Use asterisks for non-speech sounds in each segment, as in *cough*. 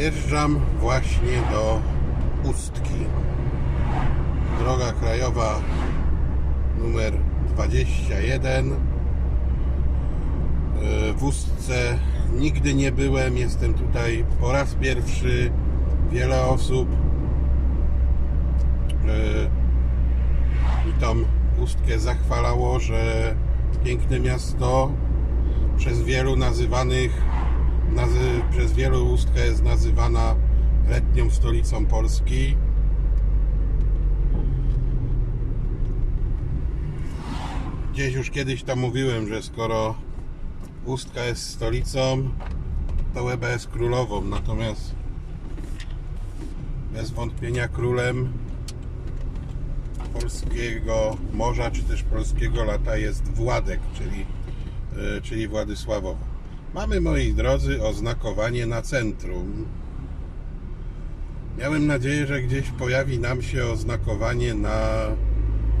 Wjeżdżam właśnie do Ustki. Droga krajowa numer 21. E, W Ustce nigdy nie byłem, jestem tutaj po raz pierwszy. Wiele osób e, i tą Ustkę zachwalało, że piękne miasto przez wielu nazywanych nazy, przez wielu Ustka jest nazywana letnią stolicą Polski. Gdzieś już kiedyś tam mówiłem, że skoro Ustka jest stolicą, to Łeba jest królową, natomiast bez wątpienia królem polskiego morza, czy też polskiego lata jest Władek, czyli, e, czyli Władysławowa. Mamy, moi drodzy, oznakowanie na centrum. Miałem nadzieję, że gdzieś pojawi nam się oznakowanie na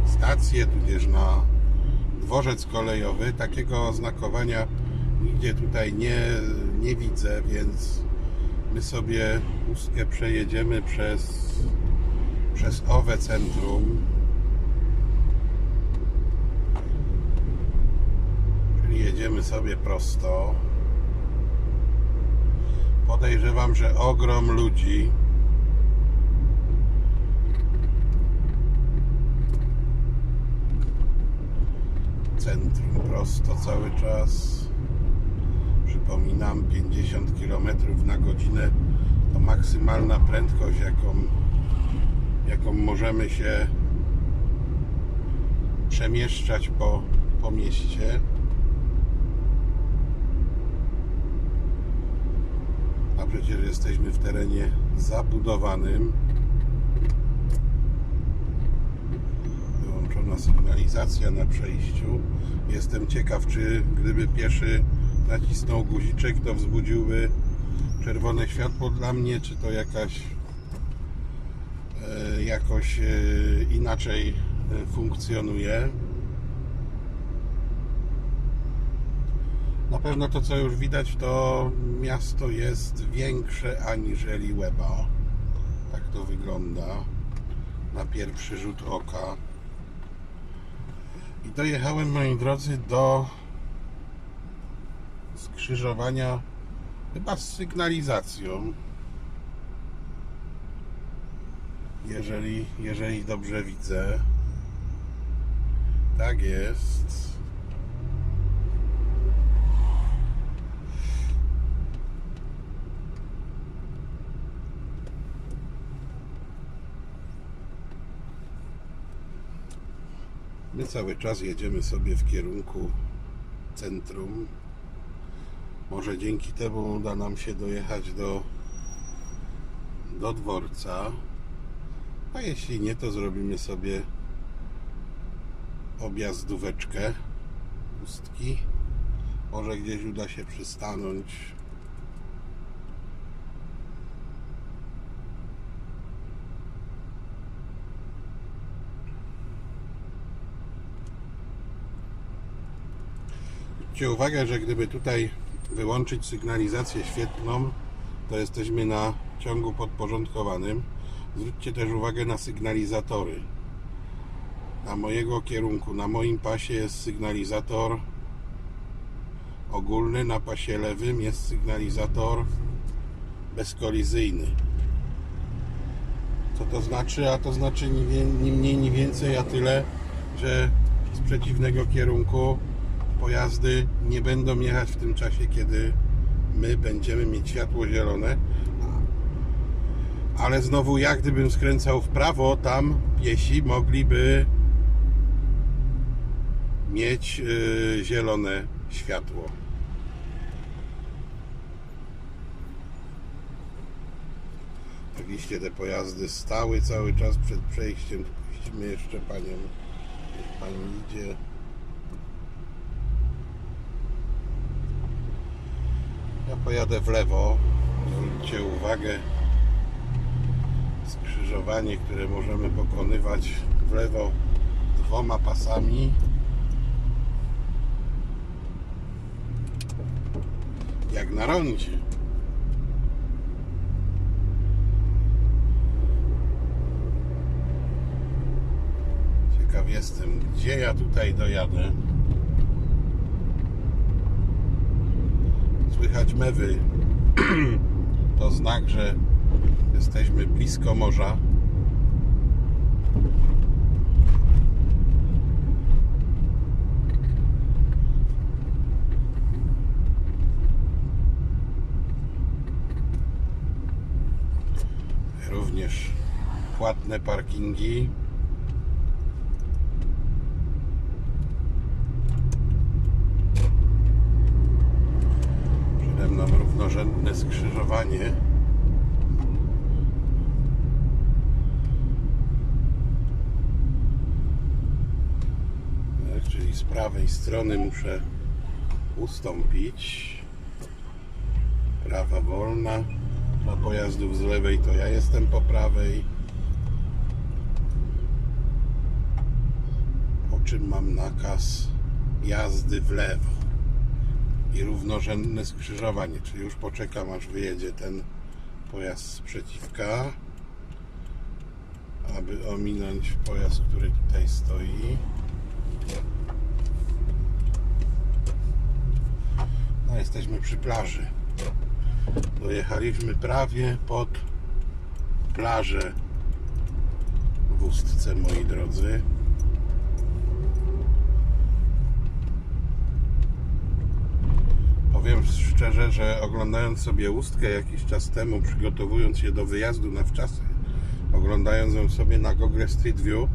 stację, tudzież na dworzec kolejowy. Takiego oznakowania nigdzie tutaj nie, nie widzę, więc my sobie ustkę przejedziemy przez, przez owe centrum. Czyli jedziemy sobie prosto. Podejrzewam, że ogrom ludzi. Centrum prosto cały czas. Przypominam, 50 km na godzinę to maksymalna prędkość, jaką, jaką możemy się przemieszczać po, po mieście. Przecież jesteśmy w terenie zabudowanym. Wyłączona sygnalizacja na przejściu. Jestem ciekaw, czy gdyby pieszy nacisnął guziczek, to wzbudziłby czerwone światło dla mnie, czy to jakaś e, jakoś e, inaczej e, funkcjonuje. Na pewno to, co już widać, to miasto jest większe aniżeli Łeba. Tak to wygląda na pierwszy rzut oka. I dojechałem, moi drodzy, do skrzyżowania chyba z sygnalizacją. Jeżeli, jeżeli dobrze widzę. Tak jest. My cały czas jedziemy sobie w kierunku centrum. Może dzięki temu uda nam się dojechać do, do dworca. A jeśli nie, to zrobimy sobie objazdóweczkę pustki. Może gdzieś uda się przystanąć. Zwróćcie uwagę, że gdyby tutaj wyłączyć sygnalizację świetlną, to jesteśmy na ciągu podporządkowanym. Zwróćcie też uwagę na sygnalizatory. Na mojego kierunku, na moim pasie jest sygnalizator ogólny, na pasie lewym jest sygnalizator bezkolizyjny. Co to znaczy? A to znaczy ni, mniej, ni więcej, a tyle, że z przeciwnego kierunku pojazdy nie będą jechać w tym czasie, kiedy my będziemy mieć światło zielone. Ale znowu, jak gdybym skręcał w prawo, tam piesi mogliby mieć yy, zielone światło. Oczywiście te pojazdy stały cały czas przed przejściem. Puścimy jeszcze panią. Niech pani idzie. Ja pojadę w lewo. Zwróćcie uwagę skrzyżowanie, które możemy pokonywać w lewo dwoma pasami. Jak na rondzie. Ciekaw jestem, gdzie ja tutaj dojadę. Słychać mewy. *clears throat* To znak, że jesteśmy blisko morza. Również płatne parkingi. Skrzyżowanie. Tak, czyli z prawej strony muszę ustąpić. Prawa wolna. Dla pojazdów z lewej to ja jestem po prawej. Po czym mam nakaz jazdy w lewo i równorzędne skrzyżowanie, czyli już poczekam aż wyjedzie ten pojazd z przeciwka, aby ominąć pojazd, który tutaj stoi. No, jesteśmy przy plaży. Dojechaliśmy prawie pod plażę w Ustce, moi drodzy. Powiem szczerze, że oglądając sobie Ustkę jakiś czas temu, przygotowując się do wyjazdu na wczasy, oglądając ją sobie na Google Street View,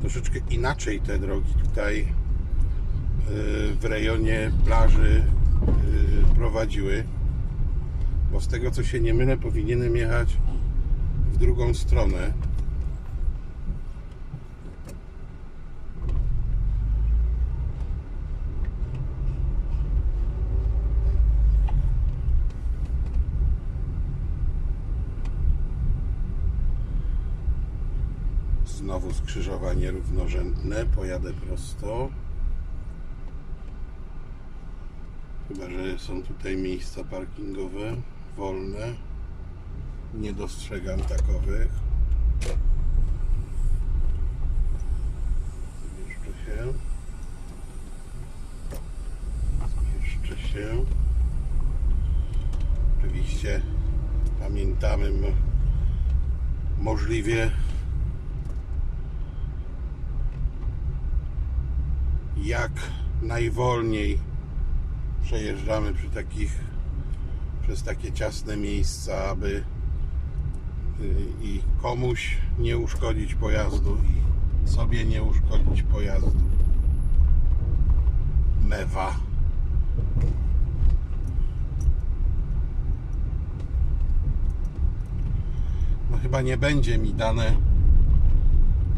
troszeczkę inaczej te drogi tutaj yy, w rejonie plaży yy, prowadziły. Bo z tego co się nie mylę, powinienem jechać w drugą stronę. Znowu skrzyżowanie równorzędne, pojadę prosto. Chyba, że są tutaj miejsca parkingowe wolne. Nie dostrzegam takowych. Jeszcze się. Jeszcze się. Oczywiście pamiętamy mo- możliwie jak najwolniej przejeżdżamy przy takich przez takie ciasne miejsca, aby y, i komuś nie uszkodzić pojazdu i sobie nie uszkodzić pojazdu. Mewa. No chyba nie będzie mi dane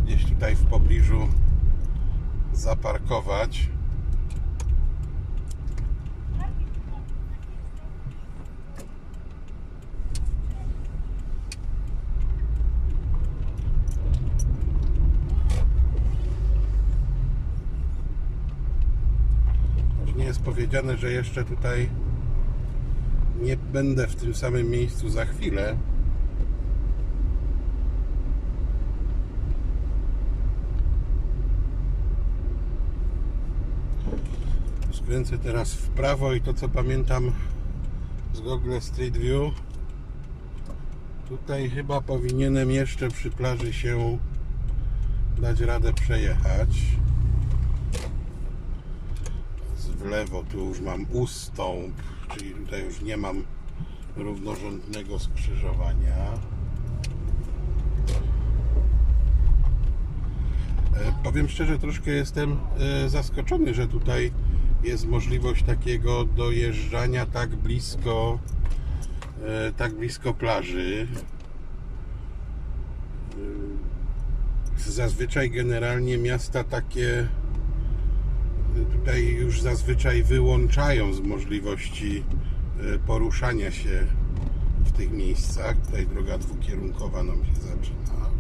gdzieś tutaj w pobliżu zaparkować. Nie jest powiedziane, że jeszcze tutaj nie będę w tym samym miejscu za chwilę. Skręcę teraz w prawo i to co pamiętam z Google Street View tutaj chyba powinienem jeszcze przy plaży się dać radę przejechać. W lewo tu już mam ustąp czyli tutaj już nie mam równorzędnego skrzyżowania. E, Powiem szczerze, troszkę jestem e, zaskoczony, że tutaj jest możliwość takiego dojeżdżania tak blisko e, tak blisko plaży. E, Zazwyczaj generalnie miasta takie e, tutaj już zazwyczaj wyłączają z możliwości poruszania się w tych miejscach. Tutaj droga dwukierunkowa nam się zaczyna.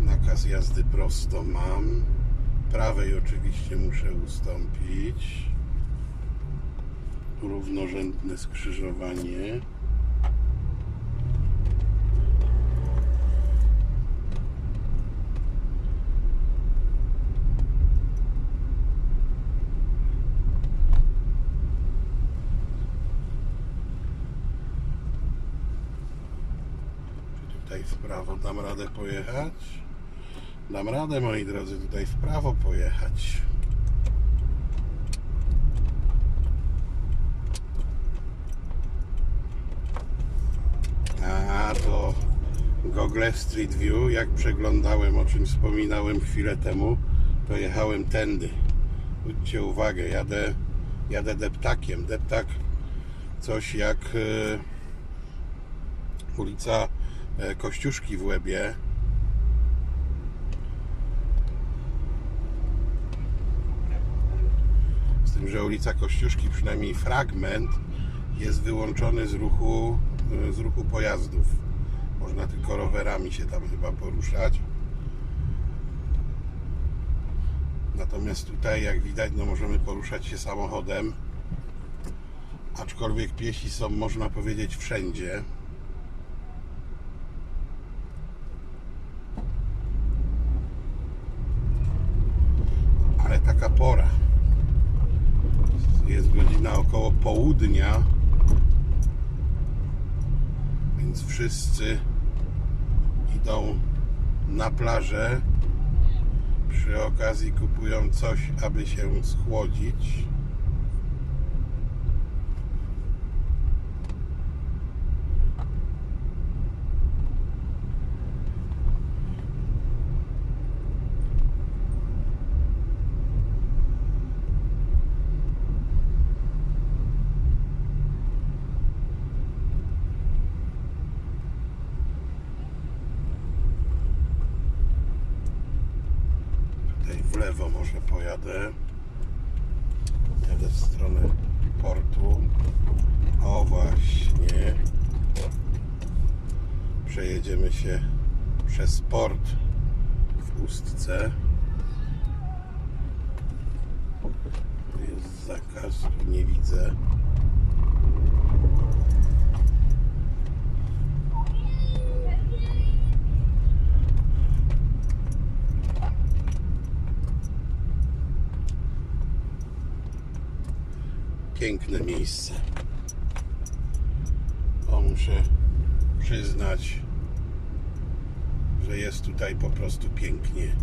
Nakaz jazdy prosto mam prawej oczywiście muszę ustąpić. Równorzędne skrzyżowanie. Czy tutaj w prawo dam radę pojechać? Dam radę, moi drodzy, tutaj w prawo pojechać. A to Google Street View, jak przeglądałem, o czym wspominałem chwilę temu, to jechałem tędy. Zwróćcie uwagę, jadę, jadę deptakiem. Deptak coś jak e, ulica e, Kościuszki w Łebie. Z tym, że ulica Kościuszki, przynajmniej fragment, jest wyłączony z ruchu, e, z ruchu pojazdów. Można tylko rowerami się tam chyba poruszać. Natomiast tutaj, jak widać, no możemy poruszać się samochodem. Aczkolwiek piesi są, można powiedzieć, wszędzie. Ale taka pora. Jest godzina około południa. Więc wszyscy idą na plażę. Przy okazji kupują coś, aby się schłodzić. Tutaj w lewo może pojadę. Jadę w stronę portu. O właśnie. Przejedziemy się przez port w Ustce. Jest zakaz, nie widzę. Piękne miejsce. O, muszę przyznać, że jest tutaj po prostu pięknie.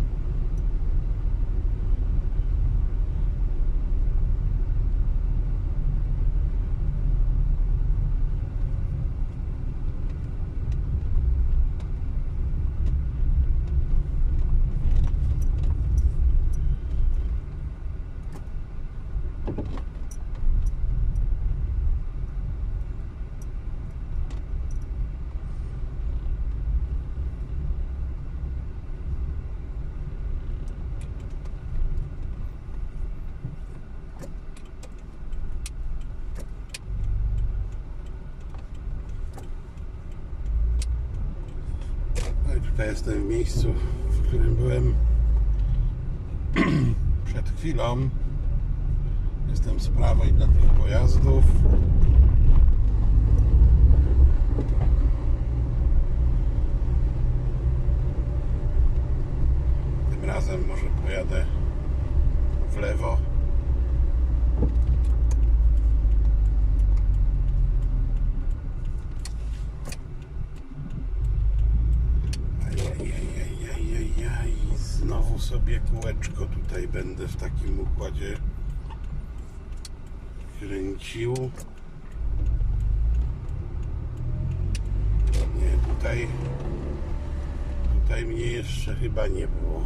No i tutaj jestem w miejscu, w którym byłem *clears throat* przed chwilą. Jestem z prawej dla tych pojazdów. Tym razem może pojadę w lewo. Ajajajajajaj, znowu sobie kółeczko tutaj będę w takim układzie kręcił. Nie, tutaj tutaj mnie jeszcze chyba nie było.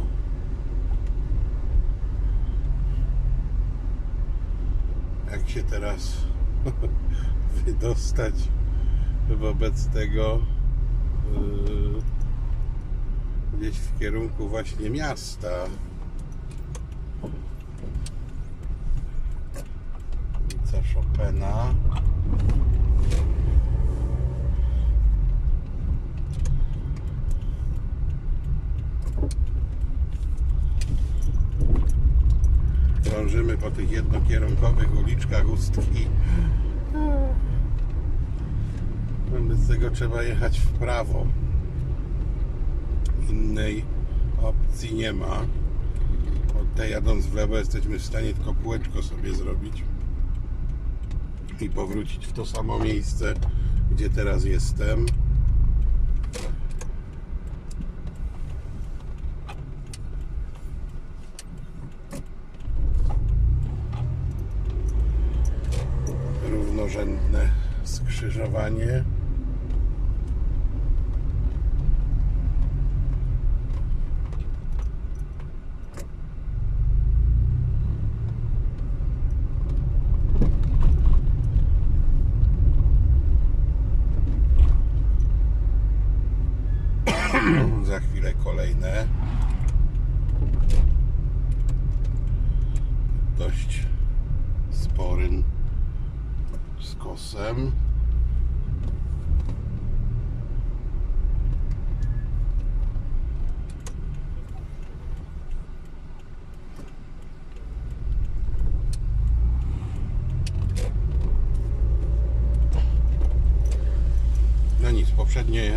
Jak się teraz *laughs* wydostać wobec tego yy, gdzieś w kierunku właśnie miasta. Ulica Chopina. Krążymy po tych jednokierunkowych uliczkach Ustki. Wobec tego trzeba jechać w prawo innej opcji nie ma. Od tej jadąc w lewo jesteśmy w stanie tylko kółeczko sobie zrobić i powrócić w to samo miejsce, gdzie teraz jestem. Równorzędne skrzyżowanie.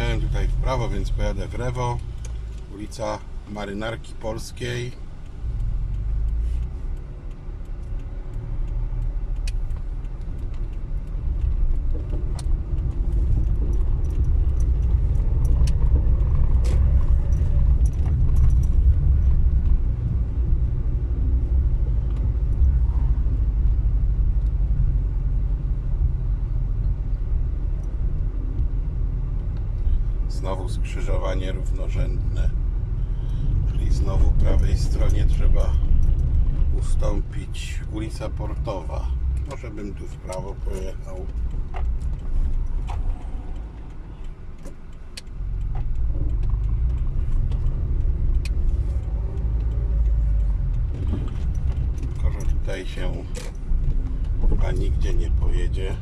Jechałem tutaj w prawo, więc pojadę w lewo. Ulica Marynarki Polskiej. Znowu skrzyżowanie równorzędne. Czyli znowu prawej stronie trzeba ustąpić ulica Portowa. Może bym tu w prawo pojechał. Tylko, że tutaj się chyba nigdzie nie pojedzie.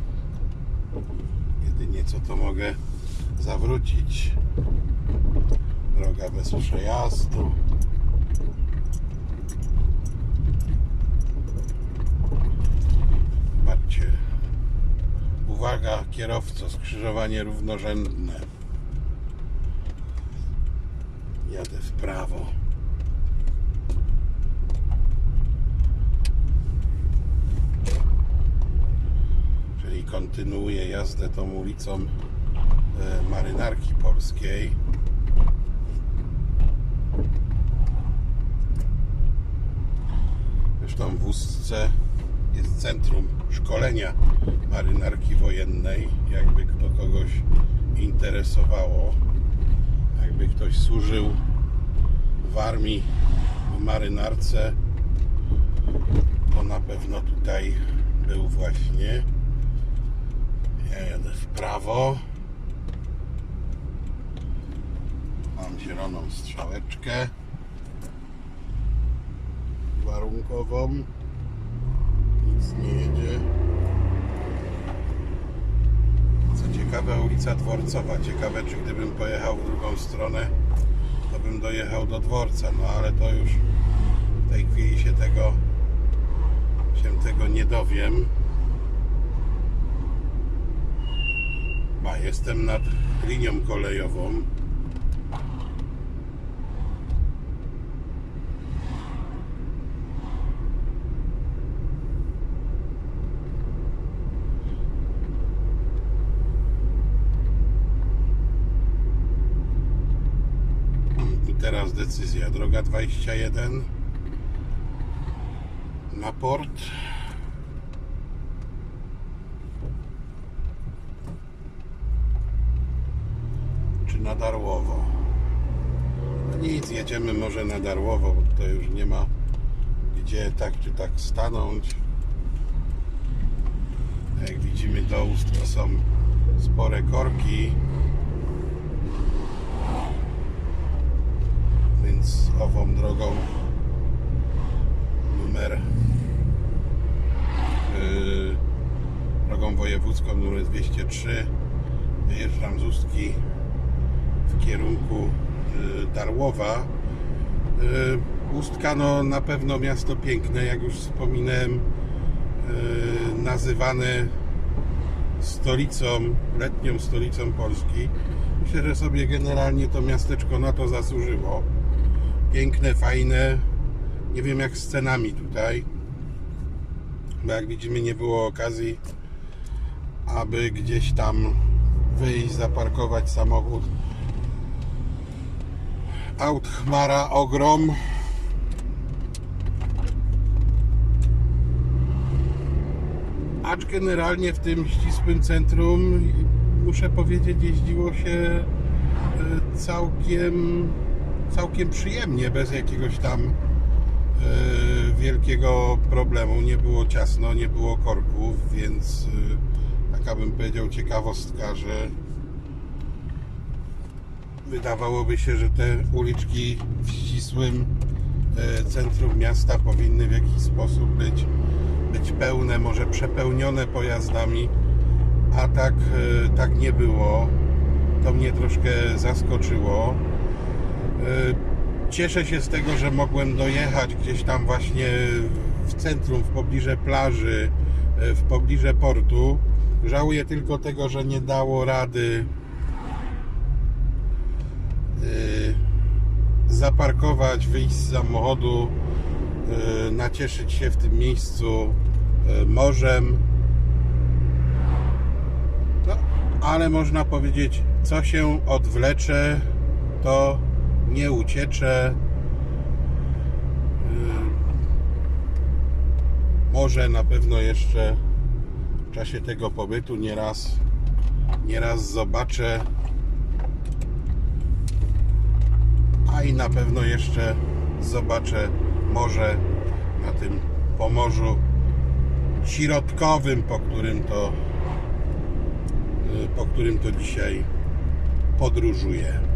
Jedynie co to mogę zawrócić. Droga bez przejazdu. Zobaczcie. Uwaga, kierowco, skrzyżowanie równorzędne. Jadę w prawo. Czyli kontynuuję jazdę tą ulicą Marynarki Polskiej. Zresztą w Ustce jest centrum szkolenia marynarki wojennej. Jakby kto kogoś interesowało, jakby ktoś służył w armii, w marynarce, to na pewno tutaj był właśnie. Ja jadę w prawo. Mam zieloną strzałeczkę warunkową. Nic nie jedzie. Co ciekawe, ulica Dworcowa. Ciekawe, czy gdybym pojechał w drugą stronę, to bym dojechał do dworca. No ale to już w tej chwili się tego się tego nie dowiem. Ba, jestem nad linią kolejową. I teraz decyzja. Droga 21 na port. Czy na Darłowo? No nic, jedziemy może na Darłowo, bo to już nie ma gdzie tak czy tak stanąć. Jak widzimy do ust to są spore korki. Więc ową drogą numer yy, drogą wojewódzką numer 203 wyjeżdżam z Ustki w kierunku yy, Darłowa. Yy, Ustka no na pewno miasto piękne, jak już wspominałem, yy, nazywane stolicą, letnią stolicą Polski. Myślę, że sobie generalnie to miasteczko na to zasłużyło. Piękne, fajne. Nie wiem jak z cenami tutaj. Bo jak widzimy nie było okazji, aby gdzieś tam wyjść, zaparkować samochód. Aut Chmara ogrom. Acz generalnie w tym ścisłym centrum muszę powiedzieć jeździło się e, całkiem całkiem przyjemnie, bez jakiegoś tam e, wielkiego problemu. Nie było ciasno, nie było korków, więc e, taka bym powiedział ciekawostka, że wydawałoby się, że te uliczki w ścisłym e, centrum miasta powinny w jakiś sposób być, być pełne, może przepełnione pojazdami, a tak, e, tak nie było. To mnie troszkę zaskoczyło. E, Cieszę się z tego, że mogłem dojechać gdzieś tam właśnie w centrum, w pobliże plaży, e, w pobliże portu. Żałuję tylko tego, że nie dało rady e, zaparkować, wyjść z samochodu, nacieszyć się w tym miejscu morzem. No, ale można powiedzieć, co się odwlecze, to nie uciecze. Yy, Może na pewno jeszcze w czasie tego pobytu nieraz, nieraz zobaczę. A i na pewno jeszcze zobaczę morze na tym Pomorzu środkowym, po którym to, yy, po którym to dzisiaj podróżuję.